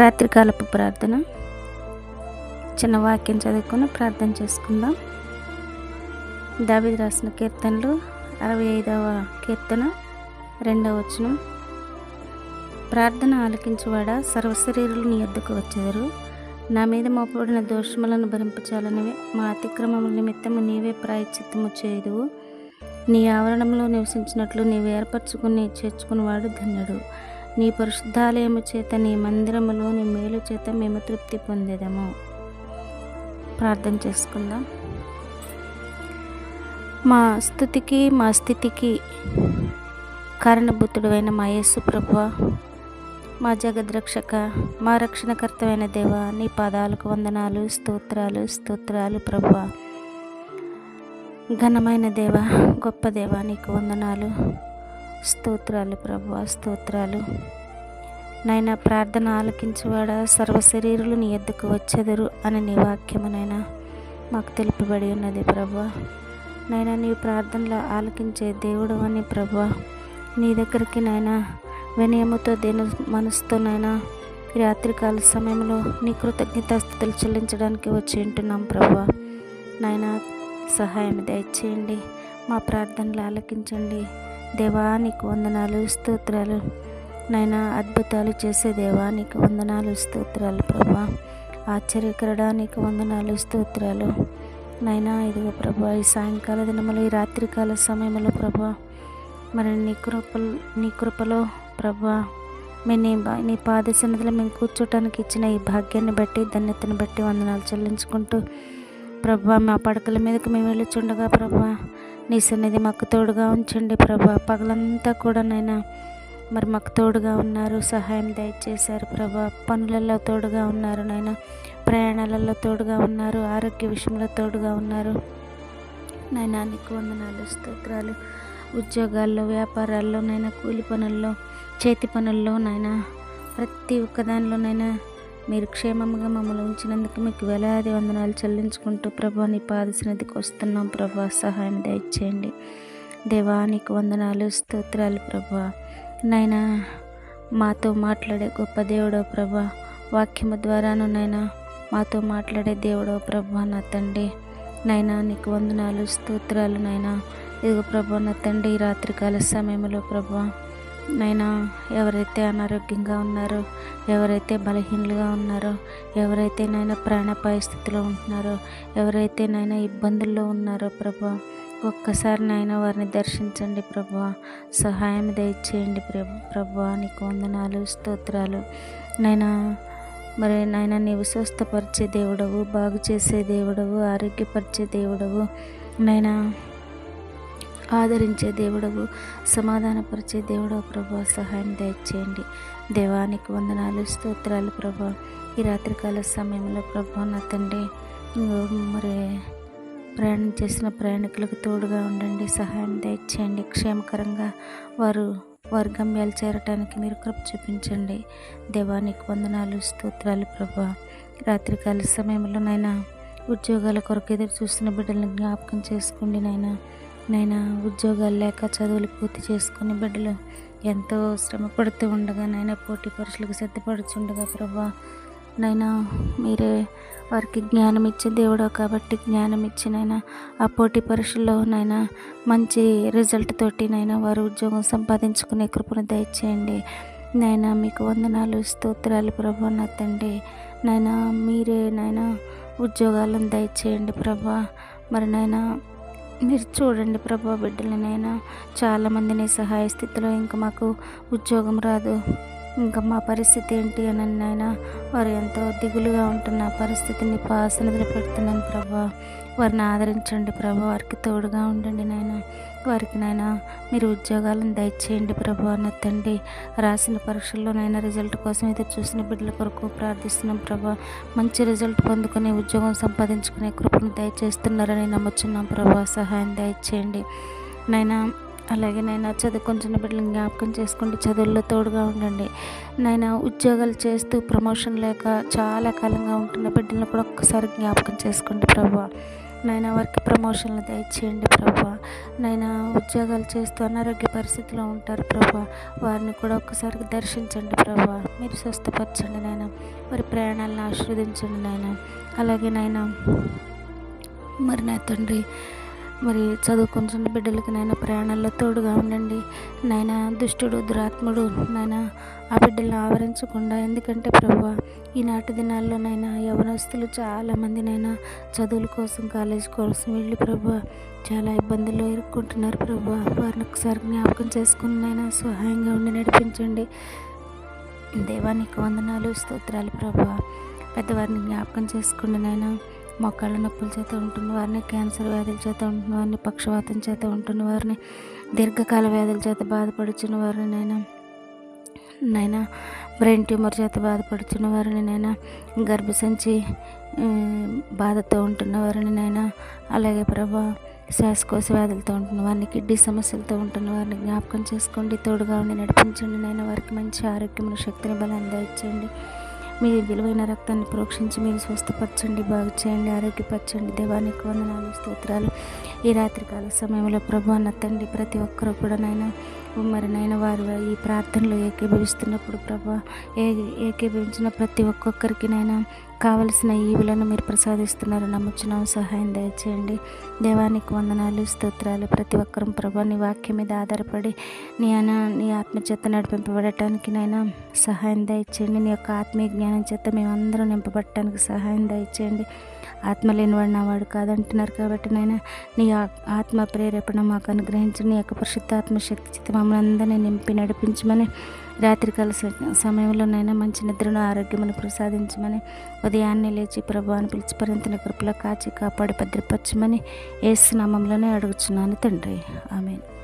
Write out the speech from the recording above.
రాత్రికాలపు ప్రార్థన. చిన్న వాక్యం చదువుకొని ప్రార్థన చేసుకుందాం. దావిది రాసిన కీర్తనలు అరవై ఐదవ కీర్తన రెండవ వచనం. ప్రార్థన ఆలకించువాడ? సర్వశరీరులు నీ ఎద్దుకు వచ్చెదరు. నా మీద మోపబడిన దోషములను భరింపచాలని మా అతిక్రమముల నిమిత్తము నీవే ప్రాయచిత్తము చేయుదువు. నీ ఆవరణంలో నివసించినట్లు నీవు ఏర్పరచుకుని చేర్చుకున్నవాడు ధన్యుడు. నీ పరిశుద్ధాలయము చేత నీ మందిరములోని మేలు చేత మేము తృప్తి పొందేదము. ప్రార్థన చేసుకుందాం. మా స్థుతికి మా స్థితికి కారణభూతుడైన మా యేసు ప్రభు మా జగద్రక్షక మా రక్షణకర్తమైన దేవ నీ పాదాలకు వందనాలు స్తోత్రాలు స్తోత్రాలు ప్రభు. ఘనమైన దేవ గొప్ప దేవ నీకు వందనాలు. స్తోత్రాలు ప్రభు స్తోత్రాలు. నైనా ప్రార్థన ఆలకించువాడ సర్వశరీరులు నీ ఎద్దుకు వచ్చెదరు అని నీ వాక్యమునైనా మాకు తెలుపబడి ఉన్నది ప్రభు. నైనా నీ ప్రార్థనలో ఆలకించే దేవుడు అని ప్రభు. నీ దగ్గరికి నైనా వినయముతో దేని మనసుతోనైనా రాత్రికాల సమయంలో నీ కృతజ్ఞతాస్థుతులు చెల్లించడానికి వచ్చి ఉంటున్నాం ప్రభు. నాయనా సహాయం దయచేయండి. మా ప్రార్థనలు ఆలకించండి. దేవా నీకు వందనాలు స్తోత్రాలు. నైనా అద్భుతాలు చేసే దేవా నీకు వందనాలు స్తోత్రాలు ప్రభా. ఆశ్చర్యకరడా నీకు వందనాలు స్తోత్రాలు. నైనా ఇదిగో ప్రభా ఈ సాయంకాల దినములు ఈ రాత్రికాల సమయంలో ప్రభా. మరి నీ కృపలు నీ కృపలో ప్రభా మీ నీ నీ పాద సన్నిధిలో మేము కూర్చోటానికి ఇచ్చిన ఈ భాగ్యాన్ని బట్టి ధన్యతను బట్టి వందనాలు చెల్లించుకుంటూ ప్రభా మా పడకల మీదకి మేము వెళ్ళుచుండగా ప్రభా నీ సన్నిధి మాకు తోడుగా ఉంచండి ప్రభా. పగలంతా కూడా నైనా మరి మాకు తోడుగా ఉన్నారు. సహాయం దయచేశారు ప్రభా. పనులలో తోడుగా ఉన్నారు నాయన ప్రయాణాలలో తోడుగా ఉన్నారు. ఆరోగ్య విషయంలో తోడుగా ఉన్నారు. నైనా నీకు వందనాలు స్తోత్రాలు. ఉద్యోగాల్లో వ్యాపారాల్లో నైనా కూలి పనుల్లో చేతి పనుల్లో నైనా ప్రతి ఒక్కదానిలోనైనా మీరు క్షేమంగా మమ్మల్ని ఉంచినందుకు మీకు వేలాది వందనాలు చెల్లించుకుంటూ ప్రభా నీ పాదసినదికి వస్తున్నాం ప్రభా. సహాయం దయచేయండి. దేవా నీకు వందనాలు స్తోత్రాలు ప్రభా. నైనా మాతో మాట్లాడే గొప్ప దేవుడో ప్రభా. వాక్యము ద్వారాను నైనా మాతో మాట్లాడే దేవుడో ప్రభా నా తండ్రి. నైనా నీకు వందనాలు స్తోత్రాలు నైనా ఇదిగో ప్రభా నా తండ్రి ఈ రాత్రికాల సమయంలో ప్రభా నైనా ఎవరైతే అనారోగ్యంగా ఉన్నారో ఎవరైతే బలహీనులుగా ఉన్నారో ఎవరైతే నైనా ప్రాణ పరిస్థితిలో ఉంటున్నారో ఎవరైతే నైనా ఇబ్బందుల్లో ఉన్నారో ప్రభా ఒక్కసారి నాయన వారిని దర్శించండి ప్రభా. సహాయం దయచేయండి ప్రభు ప్రభా నీకు వందనాలు స్తోత్రాలు. నైనా మరి నాయన నీవు స్వస్థపరిచే దేవుడవు బాగు చేసే దేవుడవు ఆరోగ్యపరిచే దేవుడవు. నైనా ఆదరించే దేవుడవు సమాధానపరిచే దేవుడవు ప్రభా సహాయం దయచేయండి. దేవానికి వందనాలు స్తోత్రాలు ప్రభా. ఈ రాత్రికాల సమయంలో ప్రభా నా తండ్రి మరి ప్రయాణం చేసిన ప్రయాణికులకు తోడుగా ఉండండి సహాయం దయచేయండి. క్షేమకరంగా వారు వారి గమ్యాలు చేరటానికి మీరు కృప చూపించండి. దేవానికి వందనాలు స్తోత్రాలు ప్రభా. రాత్రికాల సమయంలో నైనా ఉద్యోగాల కొరకు ఎదురు చూస్తున్న బిడ్డలను జ్ఞాపకం చేసుకోండి నైనా నైనా ఉద్యోగాలు లేక చదువులు పూర్తి చేసుకుని బిడ్డలు ఎంతో శ్రమ పడుతూ ఉండగా నైనా పోటీ పరీక్షలకు సిద్ధపడుచుండగా ప్రభా. నైనా మీరే వారికి జ్ఞానం ఇచ్చే దేవుడు కాబట్టి జ్ఞానం ఇచ్చి నైనా ఆ పోటీ పరీక్షల్లో నైనా మంచి రిజల్ట్ తోటి నైనా వారు ఉద్యోగం సంపాదించుకునే కృపను దయచేయండి. నైనా మీకు వందనాలు స్తోత్రాలు ప్రభా నా తండ్రి. నైనా మీరే నైనా ఉద్యోగాలను దయచేయండి ప్రభా. మరి నైనా మీరు చూడండి ప్రభా బిడ్డలనైనా చాలామందిని సహాయ స్థితిలో ఇంకా మాకు ఉద్యోగం రాదు. ఇంకా మా పరిస్థితి ఏంటి అని నాయన వారు ఎంతో దిగులుగా ఉంటున్న పరిస్థితిని పాసనదులు పెడుతున్నాను ప్రభా. వారిని ఆదరించండి ప్రభా. వారికి తోడుగా ఉండండి నాయన. వారికి నాయన మీరు ఉద్యోగాలను దయచేయండి ప్రభా. నా తండ్రి రాసిన పరీక్షల్లో నాయన రిజల్ట్ కోసం ఎదురు చూసిన బిడ్డల కొరకు ప్రార్థిస్తున్నాం ప్రభా. మంచి రిజల్ట్ పొందుకుని ఉద్యోగం సంపాదించుకునే కృపను దయచేస్తున్నారని నమ్ముచున్నాం ప్రభా. సహాయం దయచేయండి. నైనా అలాగే నైనా చదువుకుంటున్న బిడ్డలను జ్ఞాపకం చేసుకోండి చదువుల్లో తోడుగా ఉండండి. నాయన ఉద్యోగాలు చేస్తూ ప్రమోషన్ లేక చాలా కాలంగా ఉంటున్న బిడ్డలను కూడా ఒక్కసారి జ్ఞాపకం చేసుకోండి ప్రభా. నాయన వారికి ప్రమోషన్లు దయచేయండి ప్రభా. నాయన ఉద్యోగాలు చేస్తూ అనారోగ్య పరిస్థితిలో ఉంటారు ప్రభా. వారిని కూడా ఒక్కసారి దర్శించండి ప్రభా. మీరు స్వస్థపరచండి నాయన వారి ప్రయాణాలను ఆశీర్వదించండి నాయన అలాగే నాయన మరి నా తండ్రి మరి చదువుకుంటున్న బిడ్డలకి నాయన ప్రయాణాల్లో తోడుగా ఉండండి. నాయన దుష్టుడు దురాత్ముడు నాయన ఆ బిడ్డలను ఆవరించకుండా ఎందుకంటే ప్రభు ఈనాటి దినాల్లో నైనా యవనస్తులు చాలామంది నైనా చదువుల కోసం కాలేజ్ కోసం వెళ్ళి ప్రభు చాలా ఇబ్బందుల్లో ఎదుర్కొంటున్నారు ప్రభు వారిని ఒకసారి జ్ఞాపకం చేసుకుని నైనా సహాయంగా ఉండి నడిపించండి. దేవానికి వందనాలు స్తోత్రాలు ప్రభు పెద్దవారిని జ్ఞాపకం చేసుకోండి నాయనా మొక్కళ్ళ నొప్పుల చేత ఉంటున్న వారిని క్యాన్సర్ వ్యాధుల చేత ఉంటున్న వారిని పక్షవాతం చేత ఉంటున్న వారిని దీర్ఘకాల వ్యాధుల చేత బాధపడుచున్న వారిని నైనా నైనా బ్రెయిన్ ట్యూమర్ చేత బాధపడుచున్న వారిని నైనా గర్భసంచి బాధతో ఉంటున్న వారిని నైనా అలాగే ప్రభా శ్వాసకోశ వ్యాధులతో ఉంటున్న వారిని కిడ్నీ సమస్యలతో ఉంటున్న వారిని జ్ఞాపకం చేసుకోండి తోడుగా ఉండి నడిపించండి నైనా వారికి మంచి ఆరోగ్యమైన శక్తిని బలాన్ని దయచేయండి. మీ విలువైన రక్తాన్ని ప్రోక్షించి మీరు స్వస్థపరచండి బాగు చేయండి ఆరోగ్యపరచండి. దేవానికి వందనాలు స్తోత్రాలు. ఈ రాత్రికాల సమయంలో ప్రభు అన్న తండ్రి ప్రతి ఒక్కరు కూడా నాయన మరి నాయన వారు ఈ ప్రార్థనలో ఏకీభవిస్తున్నప్పుడు ప్రభా ఏ ఏకీభవించిన ప్రతి ఒక్కొక్కరికి నైనా కావలసిన ఈవులను మీరు ప్రసాదిస్తున్నారు. నమ్ముచున్నాం సహాయం దయచేయండి. దేవానికి వందనాలు స్తోత్రాలు. ప్రతి ఒక్కరూ ప్రభా నీ వాక్యం మీద ఆధారపడి నీ అన నీ ఆత్మచేత నడిపింపబడటానికి నైనా సహాయం దయచేయండి. నీ యొక్క ఆత్మీయ జ్ఞానం చేత మేమందరం నింపబడటానికి సహాయం దయచేయండి. ఆత్మ లేనివాడు నా వాడు కాదంటున్నారు కాబట్టి నైనా నీ ఆత్మ ప్రేరేపణ మాకు అనుగ్రహించి నీ యొక్క పరిశుద్ధాత్మ శక్తి చేత మమ్మల్ని అందరినీ నింపి నడిపించమని రాత్రికాల సమయంలోనైనా మంచి నిద్రను ఆరోగ్యమును ప్రసాదించమని ఉదయాన్నే లేచి ప్రభు అని పిలిచి పరింతని కృపలో కాచి కాపాడి భద్రపరచమని ఏసునామంలోనే అడుగుచున్నాను తండ్రి. ఆమెను.